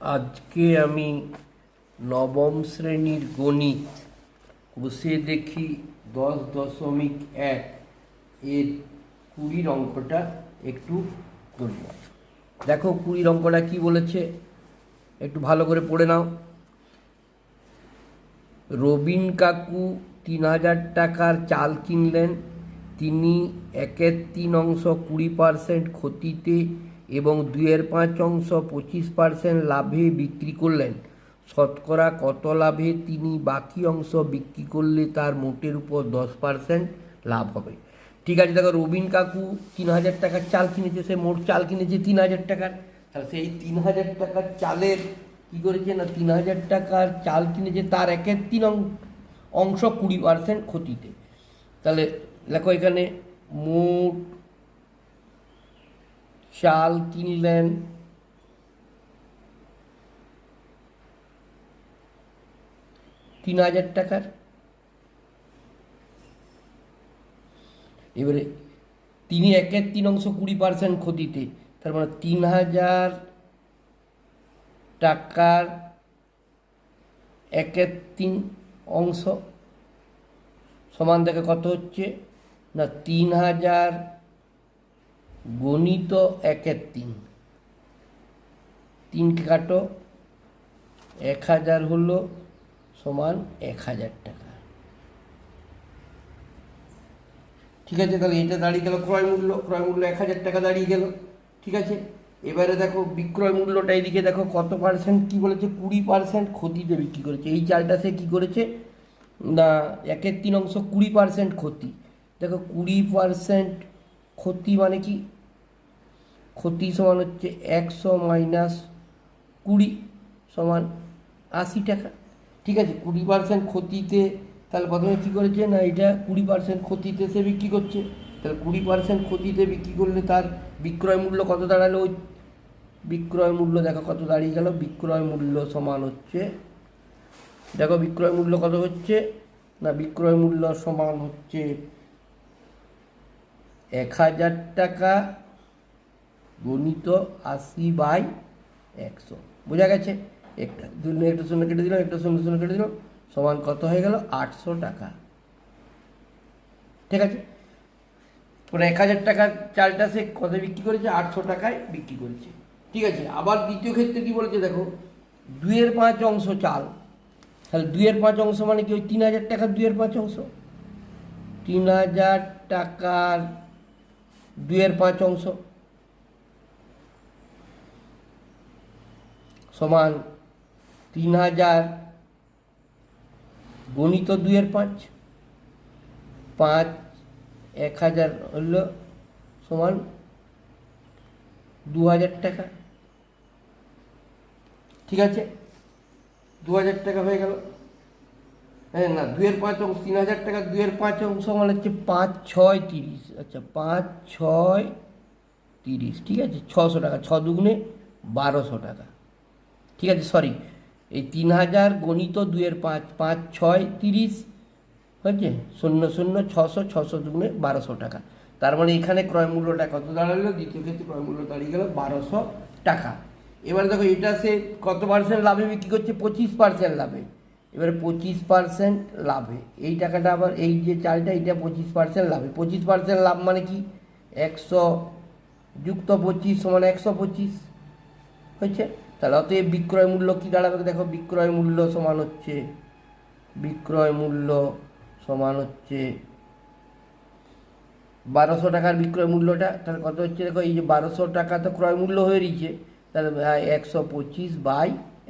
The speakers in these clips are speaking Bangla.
আজকে আমি নবম শ্রেণির গণিত বসে দেখি দশ দশমিক এক এর কুড়ির অঙ্কটা একটু করব দেখো কুড়ির অঙ্কটা কি বলেছে? একটু ভালো করে পড়ে নাও। রবিন কাকু তিন হাজার টাকার চাল কিনলেন, তিনি একের তিন অংশ কুড়ি পার্সেন্ট ক্ষতিতে এবং দুইয়ের পাঁচ অংশ পঁচিশ পার্সেন্ট লাভে বিক্রি করলেন। শতকরা কত লাভে তিনি বাকি অংশ বিক্রি করলে তার মোটের উপর দশ পার্সেন্ট লাভ হবে? ঠিক আছে, দেখো রবিন কাকু তিন হাজার টাকার চাল কিনেছে, সে মোট চাল কিনেছে তিন হাজার টাকার। তাহলে সেই তিন হাজার টাকার চালের কী করেছে না, তিন হাজার টাকার চাল কিনেছে, তার একের তিন অংশ কুড়ি পার্সেন্ট ক্ষতিতে। তাহলে দেখো এখানে মোট চাল কিনলেন। তিন হাজার টাকার। এবারে তিনি একের তিন অংশ কুড়ি পার্সেন্ট ক্ষতিতে, তার মানে তিন হাজার টাকার একের তিন অংশ সমান থেকে কত হচ্ছে? না, তিন হাজার গণিত একের তিন। তিনকে কাটো, এক হাজার হলো সমান এক হাজার টাকা। ঠিক আছে, তাহলে এটা দাঁড়িয়ে গেল, ক্রয় মূল্য ক্রয় মূল্য এক হাজার টাকা দাঁড়িয়ে গেল, ঠিক আছে? এবারে দেখো, বিক্রয় মূল্যটা এইদিকে দেখো, কত পার্সেন্ট কী বলেছে? কুড়ি পার্সেন্ট ক্ষতিতে বিক্রি করেছে। এই চালটা সে কী করেছে? না, একের তিন অংশ কুড়ি পার্সেন্ট ক্ষতি। দেখো, কুড়ি পার্সেন্ট ক্ষতি মানে কি? ক্ষতি সমান হচ্ছে একশো মাইনাস কুড়ি সমান আশি টাকা। ঠিক আছে, কুড়ি পার্সেন্ট ক্ষতিতে তাহলে প্রথমে কী করেছে? না, এটা কুড়ি পার্সেন্ট ক্ষতিতে সে বিক্রি করছে। তাহলে কুড়ি পার্সেন্ট ক্ষতিতে বিক্রি করলে তার বিক্রয় মূল্য কত দাঁড়াল? ওই বিক্রয় মূল্য দেখো কত দাঁড়িয়ে গেল। বিক্রয় মূল্য সমান হচ্ছে, দেখো বিক্রয় মূল্য কত হচ্ছে? না, বিক্রয় মূল্য সমান হচ্ছে এক হাজার টাকা। গণিত আশি বাই একশো। বোঝা গেছে? একটা শূন্য একটা শূন্য কেটে দিলাম, একটা শূন্য শূন্য কেটে দিলাম, সমান কত হয়ে গেল? আটশো টাকা। ঠিক আছে? পুরো এক হাজার টাকার চালটা সে কত বিক্রি করেছে? আটশো টাকায় বিক্রি করেছে। ঠিক আছে? আবার দ্বিতীয় ক্ষেত্রে কী বলেছে দেখো? দুইয়ের পাঁচ অংশ চাল। তাহলে দুইয়ের পাঁচ অংশ মানে কি ওই তিন হাজার টাকার দুইয়ের পাঁচ অংশ? তিন হাজার টাকার দুইয়ের পাঁচ অংশ। সমান তিন হাজার গণিত দুইয়ের পাঁচ পাঁচ এক হাজার হলো সমান দু হাজার টাকা। ঠিক আছে? দু হাজার টাকা হয়ে গেল। হ্যাঁ না, দুইয়ের পাঁচ অংশ, তিন হাজার টাকা, দুইয়ের পাঁচ অংশ মানে হচ্ছে পাঁচ ছয় তিরিশ। আচ্ছা পাঁচ ছয় তিরিশ, ঠিক আছে? ছশো টাকা, ছ দুগুণে বারোশো টাকা। ঠিক আছে সরি এই তিন হাজার গণিত দুয়ের পাঁচ পাঁচ, ছয়, তিরিশ, হয়েছে? শূন্য শূন্য, ছশো ছশো দুগুণে বারোশো টাকা। তার মানে এখানে ক্রয় মূল্যটা কত দাঁড়াল? দ্বিতীয় ক্ষেত্রে ক্রয় মূল্য দাঁড়িয়ে গেল বারোশো টাকা। এবারে দেখো, এটা সে কত পার্সেন্ট লাভে বিক্রি করছে? পঁচিশ পার্সেন্ট লাভে। এবারে পঁচিশ পার্সেন্ট লাভে। এই টাকাটা আবার, এই যে চালটা, এটা পঁচিশ পার্সেন্ট লাভে। পঁচিশ পার্সেন্ট লাভ মানে কি? একশো যুক্ত পঁচিশ সমান একশো পঁচিশ, হয়েছে? তাহলে অতএব বিক্রয় মূল্য কী দাঁড়াবে? দেখো, বিক্রয় মূল্য সমান হচ্ছে, বিক্রয় মূল্য সমান হচ্ছে বারোশো টাকার বিক্রয় মূল্যটা। তাহলে কত হচ্ছে? দেখো, এই যে বারোশো টাকা তো ক্রয় মূল্য হয়ে রয়েছে। তাহলে একশো পঁচিশ বাই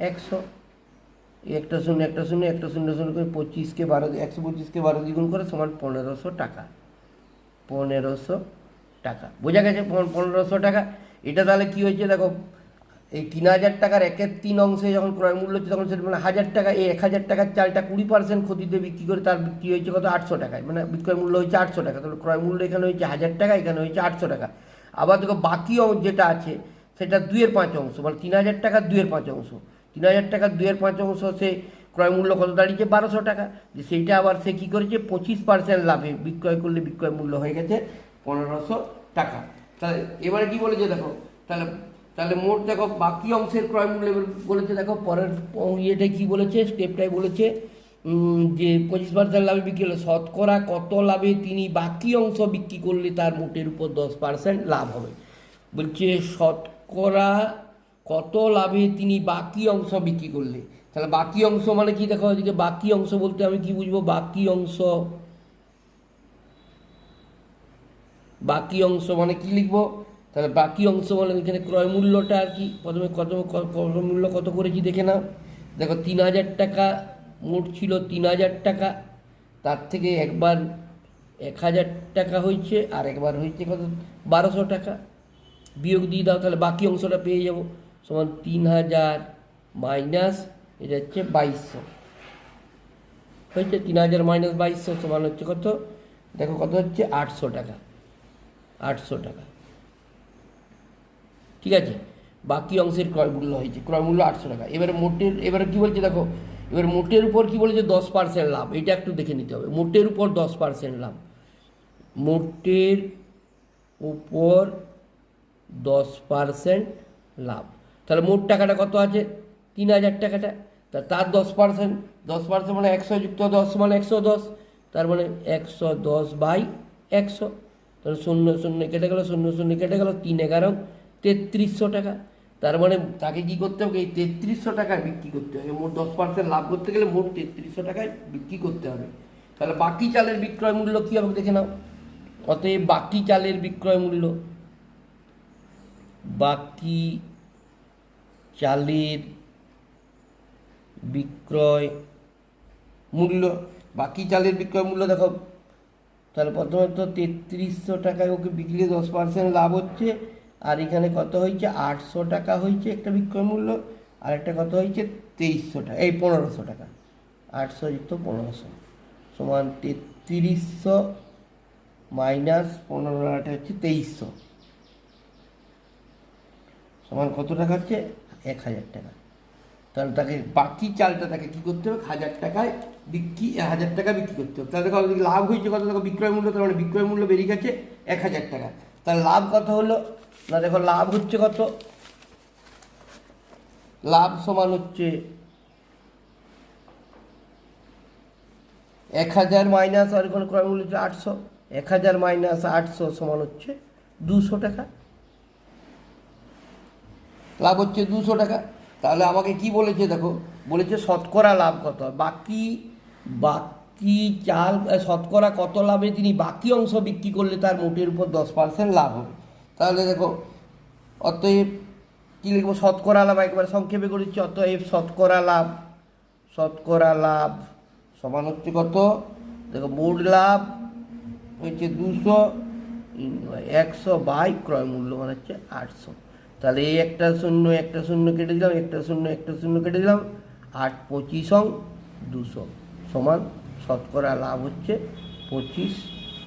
একশো। একটা শূন্য একটা শূন্য একটা শূন্য শূন্য করে পঁচিশকে বারো, একশো পঁচিশকে বারো দ্বিগুণ করে সমান পনেরোশো টাকা। পনেরোশো টাকা। বোঝা গেছে? পনেরোশো টাকা। এটা তাহলে কি হয়েছে? দেখো এই তিন হাজার টাকার একের তিন অংশে যখন ক্রয় মূল্য হচ্ছে, তখন সেটা মানে হাজার টাকা, এই এক হাজার টাকার চালটা কুড়ি পার্সেন্ট ক্ষতিতে বিক্রি করে তার বিক্রি হয়েছে কত? আটশো টাকায়। মানে বিক্রয় মূল্য হয়েছে আটশো টাকা। তাহলে ক্রয় মূল্য এখানে হয়েছে হাজার টাকা, এখানে হয়েছে আটশো টাকা। আবার দেখো বাকি যেটা আছে, সেটা দুইয়ের পাঁচ অংশ। মানে তিন হাজার টাকার দুইয়ের পাঁচ অংশ। তিন হাজার টাকার দুইয়ের পাঁচ অংশ সে ক্রয় মূল্য কত দাঁড়িয়েছে? বারোশো টাকা। যে সেইটা আবার সে কী করেছে? পঁচিশ পার্সেন্ট লাভে বিক্রয় করলে বিক্রয় মূল্য হয়ে গেছে পনেরোশো টাকা। তাহলে এবারে কী বলেছে দেখো? তাহলে তাহলে মোট দেখো বাকি অংশের ক্রয় মূল্য বলেছে, দেখো পরের ইয়েটাই কি বলেছে স্টেপটাই বলেছে যে পঁচিশ পার্সেন্ট লাভে বিক্রি হলে, শতকরা কত লাভে তিনি বাকি অংশ বিক্রি করলে তার মোটের উপর দশ পার্সেন্ট লাভ হবে? বলছে শতকরা কত লাভে তিনি বাকি অংশ বিক্রি করলে? তাহলে বাকি অংশ মানে কি? দেখো এদিকে বাকি অংশ বলতে আমি কি বুঝব? বাকি অংশ বাকি অংশ মানে কি লিখব? তাহলে বাকি অংশ মানে এখানে ক্রয় মূল্যটা আর কি, প্রথমে কত ক্রয় মূল্য কত করেছি দেখে নাও। দেখো, তিন হাজার টাকা, মোট ছিল তিন হাজার টাকা, তার থেকে একবার এক হাজার টাকা হয়েছে, আর একবার হয়েছে কত, বারোশো টাকা। বিয়োগ দিয়ে দাও, তাহলে বাকি অংশটা পেয়ে যাব, সমান তিন হাজার মাইনাস, এটা হচ্ছে বাইশশো। হয়েছে তিন হাজার মাইনাস বাইশশো, সমান হচ্ছে কত? দেখো, কত হচ্ছে? আটশো টাকা আটশো টাকা। ঠিক আছে? বাকি অংশের ক্রয় মূল্য হয়েছে। ক্রয় মূল্য আটশো টাকা। এবারে মোটের, এবারে কী বলছে দেখো? এবার মোটের উপর কী বলেছে? দশ পার্সেন্ট লাভ। এটা একটু দেখে নিতে হবে। মোটের উপর দশ পার্সেন্ট লাভ। মোটের উপর দশ পার্সেন্ট লাভ। তাহলে মোট টাকাটা কত আছে? তিন হাজার টাকাটা। তা তার দশ পার্সেন্ট দশ পার্সেন্ট মানে একশো যুক্ত দশ মানে একশো দশ। তার মানে একশো দশ বাই একশো। তাহলে শূন্য শূন্য কেটে গেলো, শূন্য শূন্য কেটে গেলো, তিন এগারো। তেত্রিশশো টাকা। তার মানে তাকে কি করতে হবে? এই তেত্রিশশো টাকায় বিক্রি করতে হবে। মোট দশ পার্সেন্ট লাভ করতে গেলে মোট তেত্রিশশো টাকায় বিক্রি করতে হবে। তাহলে বাকি চালের বিক্রয় মূল্য কী হবে দেখে নাও। অতএব বাকি চালের বিক্রয় মূল্য। বাকি চালের বিক্রয় মূল্য। বাকি চালের বিক্রয় মূল্য দেখো। তাহলে প্রথমে তো তেত্রিশশো টাকায় ওকে বিক্রি দশ পার্সেন্ট লাভ হচ্ছে। আর এখানে কত হয়েছে? আটশো টাকা হয়েছে একটা বিক্রয় মূল্য, আর একটা কত হয়েছে? তেইশশো টাকা, এই পনেরোশো টাকা। আটশো যুক্ত পনেরোশো। সমান তেত্রিশশো মাইনাস পনেরো আটা হচ্ছে তেইশশো। সমান কত টাকা হচ্ছে? এক হাজার টাকা। তাহলে তাকে বাকি চালটা তাকে কী করতে হবে? হাজার টাকায় বিক্রি হাজার টাকা বিক্রি করতে হবে। তাহলে লাভ হয়েছে কত? দেখো বিক্রয় মূল্য, তার মানে বিক্রয় মূল্য বেরিয়ে গেছে এক হাজার টাকা। তাহলে লাভ কত হলো? না দেখো, লাভ হচ্ছে কত? লাভ সমান হচ্ছে এক হাজার মাইনাস আর কোনো ক্রয় মূল্য হচ্ছে আটশো। এক হাজার মাইনাস আটশো সমান হচ্ছে দুশো টাকা। লাভ হচ্ছে দুশো টাকা। তাহলে আমাকে কি বলেছে দেখো? বলেছে শতকরা লাভ কত? বাকি বাকি চাল শতকরা কত লাভে তিনি বাকি অংশ বিক্রি করলে তার মোটের উপর দশ পার্সেন্ট লাভ হবে। তাহলে দেখো, অতএব কী লিখব? শতকরা লাভ একবার সংক্ষেপে করেছি অতএব শতকরা লাভ শতকরা লাভ সমান হচ্ছে কত? দেখো, মোট লাভ হচ্ছে দুশো, একশো বাই ক্রয় মূল্য মানে হচ্ছে আটশো। তাহলে এই একটা শূন্য একটা শূন্য কেটে দিলাম, একটা শূন্য একটা শূন্য কেটে দিলাম, আট পঁচিশ অং দুশো। সমান শতকরা লাভ হচ্ছে পঁচিশ